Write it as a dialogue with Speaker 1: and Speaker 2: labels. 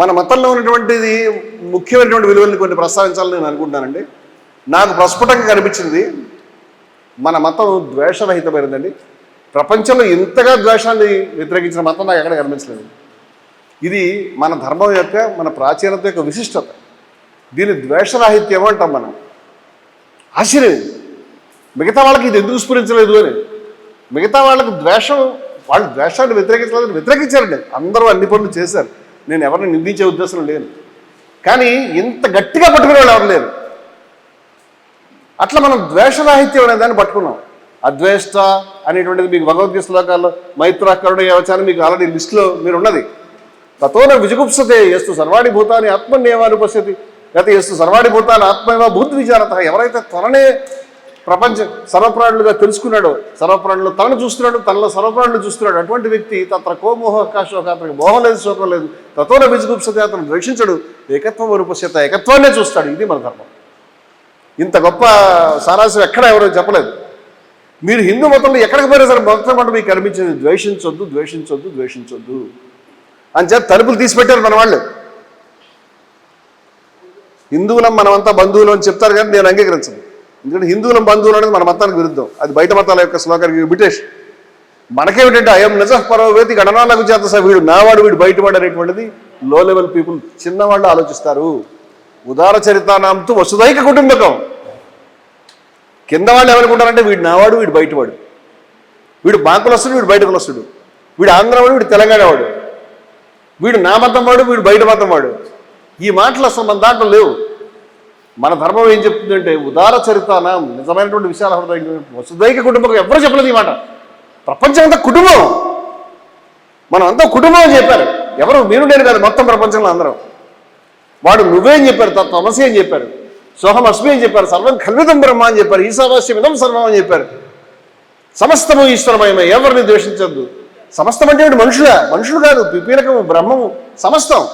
Speaker 1: మన మతంలో ఉన్నటువంటిది ముఖ్యమైనటువంటి విలువల్ని కొన్ని ప్రస్తావించాలని నేను అనుకుంటున్నానండి. నాకు ప్రస్ఫుటంగా కనిపించింది మన మతం ద్వేషరహితమైనదండి. ప్రపంచంలో ఇంతగా ద్వేషాన్ని వ్యతిరేకించిన మతం నాకు ఎక్కడ కనిపించలేదు. ఇది మన ధర్మం యొక్క మన ప్రాచీనత యొక్క విశిష్టత. దీని ద్వేషరాహిత్యం అంటాం మనం. ఆశ్చర్యం. మిగతా వాళ్ళకి ఇది ఎందుకు స్ఫురించలేదు అని. మిగతా వాళ్ళకి ద్వేషం వాళ్ళు ద్వేషాన్ని వ్యతిరేకించలేదు వ్యతిరేకించారండి. అందరూ అన్ని పనులు చేశారు. నేను ఎవరిని నిందించే ఉద్దేశం లేదు కానీ ఇంత గట్టిగా పట్టుకునే వాళ్ళు ఎవరు లేరు. అట్లా మనం ద్వేషరాహిత్యం అనే దాన్ని పట్టుకున్నాం. అద్వేష్ట అనేటువంటిది మీకు భగవద్గీత శ్లోకాల్లో మైత్ర కరుణ యవచాన్ని మీకు ఆల్రెడీ లిస్టులో మీరు ఉన్నది తతోన విజుగుప్సతే ఎస్తు సర్వాణి భూతాన్ని ఆత్మన్యేవాన్ని పశ్యతి లేకపోతే ఎస్తు సర్వాణి భూతాన్ని ఆత్మేవ భూత్ విచారత ఎవరైతే త్వరనే ప్రపంచ సర్వప్రాణులుగా తెలుసుకున్నాడు. సర్వప్రాణులు తనను చూస్తున్నాడు తనలో సర్వప్రాణులు చూస్తున్నాడు. అటువంటి వ్యక్తి తత్ర కో శోక అతనికి మోహం లేదు. శోకం లేదు తతోన విజగుప్సతే అతను రక్షించడు ఏకత్వం రూపశ్యత ఏకత్వాన్నే చూస్తాడు. ఇది మన ధర్మం. ఇంత గొప్ప సారాంశం ఎక్కడ ఎవరు చెప్పలేదు. మీరు హిందూ మతంలో ఎక్కడికి పోయినా సరే మొత్తం మాట మీకు కనిపించింది ద్వేషించొద్దు ద్వేషించొద్దు ద్వేషించొద్దు. అని చెప్పి తలుపులు తీసి పెట్టారు మన వాళ్ళు. హిందువులం మనమంతా బంధువులు అని చెప్తారు కానీ నేను అంగీకరించను. ఎందుకంటే హిందువులం బంధువులు అనేది మన మతానికి విరుద్ధం. అది బయట మతాల యొక్క శ్లోకానికి బ్రిటిష్. మనకేమిటంటే అయం నిజ పరవేతి గణనాలకు చేత స వీడు నావాడు వీడు బయటవాడు అనేటువంటిది లో లెవెల్ పీపుల్ చిన్నవాళ్ళు ఆలోచిస్తారు. ఉదార చరితానాంతో వసుదైక కుటుంబకం. కింద వాళ్ళు ఏమనుకుంటారంటే వీడు నావాడు వీడు బయటవాడు వీడు బాంకులు వస్తుడు వీడు బయటకు వస్తుడు వీడు ఆంధ్రవాడు వీడు తెలంగాణ వాడు వీడు నా మతం వాడు వీడు బయట మతం వాడు. ఈ మాటలు అసలు మన దాంట్లో లేవు. మన ధర్మం ఏం చెప్తుందంటే ఉదార చరితాన నిజమైనటువంటి విషయాలు హృదయం వసుదైక కుటుంబం ఎవరు చెప్పలేదు ఈ మాట. ప్రపంచం అంతా కుటుంబం. మనం అంతా కుటుంబం అని చెప్పారు. ఎవరు మీరు నేను కాదు మొత్తం ప్రపంచంలో అందరం. వాడు నువ్వేం చెప్పారు తమసి అని చెప్పారు సోహం అశ్మి అని చెప్పారు సర్వం కల్వితం బ్రహ్మ అని చెప్పారు ఈశావాస్యం ఇదం సర్వం అని చెప్పారు. సమస్తము ఈశ్వరమయమే ఎవరిని ద్వేషించద్దు. సమస్తం అంటే ఏంటి? మనుషులా? మనుషులు కాదు పిపీలకము బ్రహ్మము సమస్తం.